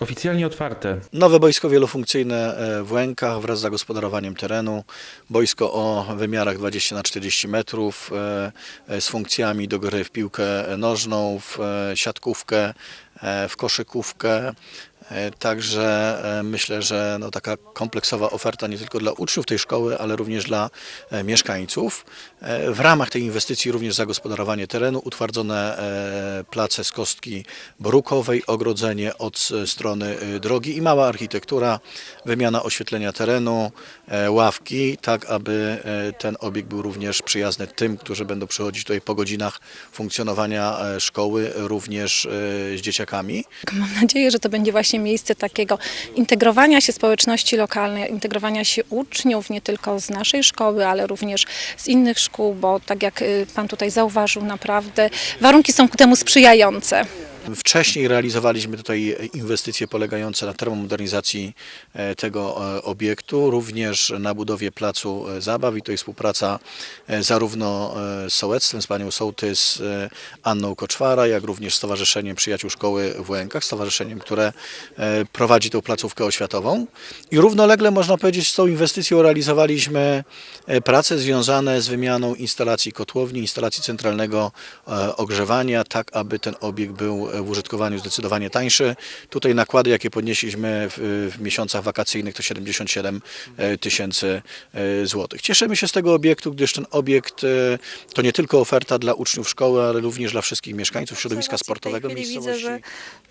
Oficjalnie otwarte. Nowe boisko wielofunkcyjne e, w Łękach wraz z zagospodarowaniem terenu. Boisko o wymiarach 20 na 40 metrów e, e, z funkcjami do gry w piłkę nożną, w siatkówkę, w koszykówkę. E, Także e, myślę, że no taka kompleksowa oferta nie tylko dla uczniów tej szkoły, ale również dla e, mieszkańców. E, W ramach tej inwestycji również zagospodarowanie terenu, utwardzone e, place z kostki brukowej, ogrodzenie od strony drogi i mała architektura, wymiana oświetlenia terenu, e, ławki, tak aby e, ten obiekt był również przyjazny tym, którzy będą przychodzić tutaj po godzinach funkcjonowania e, szkoły, również e, z dzieciakami. Mam nadzieję, że to będzie właśnie miejsce takiego integrowania się społeczności lokalnej, integrowania się uczniów nie tylko z naszej szkoły, ale również z innych szkół, bo tak jak y, Pan tutaj zauważył, naprawdę warunki są ku temu sprzyjające. Wcześniej realizowaliśmy tutaj inwestycje polegające na termomodernizacji e, tego e, obiektu, również na budowie placu e, zabaw i to jest współpraca zarówno z sołectwem, z panią sołtys Anną Koczwara, jak również Stowarzyszeniem Przyjaciół Szkoły w Łękach, stowarzyszeniem, które prowadzi tą placówkę oświatową. I równolegle można powiedzieć z tą inwestycją realizowaliśmy prace związane z wymianą instalacji kotłowni, instalacji centralnego ogrzewania, tak aby ten obiekt był w użytkowaniu zdecydowanie tańszy. Tutaj nakłady, jakie podnieśliśmy w, w miesiącach wakacyjnych to 77 e, tysięcy e, złotych. Cieszymy się z tego obiektu, gdyż ten obiekt e, to nie tylko oferta dla uczniów szkoły, ale również dla wszystkich mieszkańców środowiska sportowego miejscowości. Widzę, że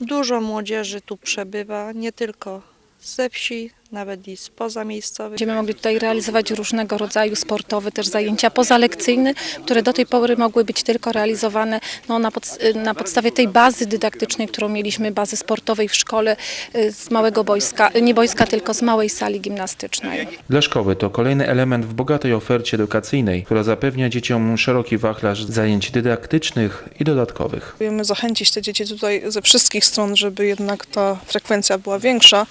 dużo młodzieży tu przebywa, nie tylko ze wsi, nawet i spoza miejscowych. Będziemy mogli tutaj realizować różnego rodzaju sportowe też zajęcia pozalekcyjne, które do tej pory mogły być tylko realizowane no, na, pod, na podstawie tej bazy dydaktycznej, którą mieliśmy, bazy sportowej w szkole y, z małego boiska, nie boiska, tylko z małej sali gimnastycznej. Dla szkoły to kolejny element w bogatej ofercie edukacyjnej, która zapewnia dzieciom szeroki wachlarz zajęć dydaktycznych i dodatkowych. Próbujemy zachęcić te dzieci tutaj ze wszystkich stron, żeby jednak ta frekwencja była większa.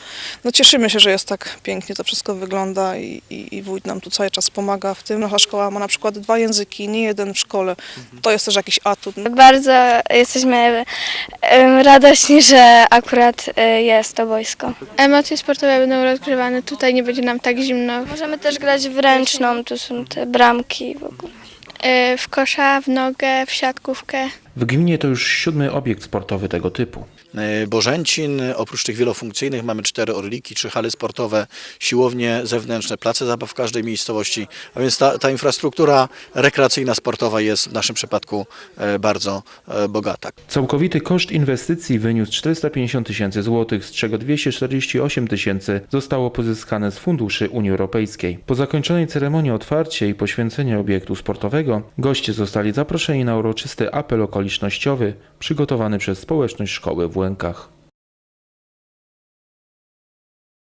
No cieszymy się, że jest tak pięknie to wszystko wygląda i, i, i wójt nam tu cały czas pomaga w tym. Nasza szkoła ma na przykład dwa języki, nie jeden w szkole. To jest też jakiś atut. Bardzo jesteśmy em, radośni, że akurat e, jest to boisko. Emocje sportowe będą rozgrywane, tutaj nie będzie nam tak zimno. Możemy też grać w ręczną, tu są te bramki w ogóle. E, W kosza, w nogę, w siatkówkę. W gminie to już siódmy obiekt sportowy tego typu. E, Bożęcin. Oprócz tych wielofunkcyjnych mamy cztery orliki, trzy hale sportowe, siłownie zewnętrzne, place zabaw w każdej miejscowości. A więc ta, ta infrastruktura rekreacyjna, sportowa jest w naszym przypadku e, bardzo bogata. Całkowity koszt inwestycji wyniósł 450 tysięcy złotych, z czego 248 tysięcy zostało pozyskane z funduszy Unii Europejskiej. Po zakończonej ceremonii otwarcia i poświęcenia obiektu sportowego goście zostali zaproszeni na uroczysty apel okolicznościowy przygotowany przez społeczność szkoły w Łękach.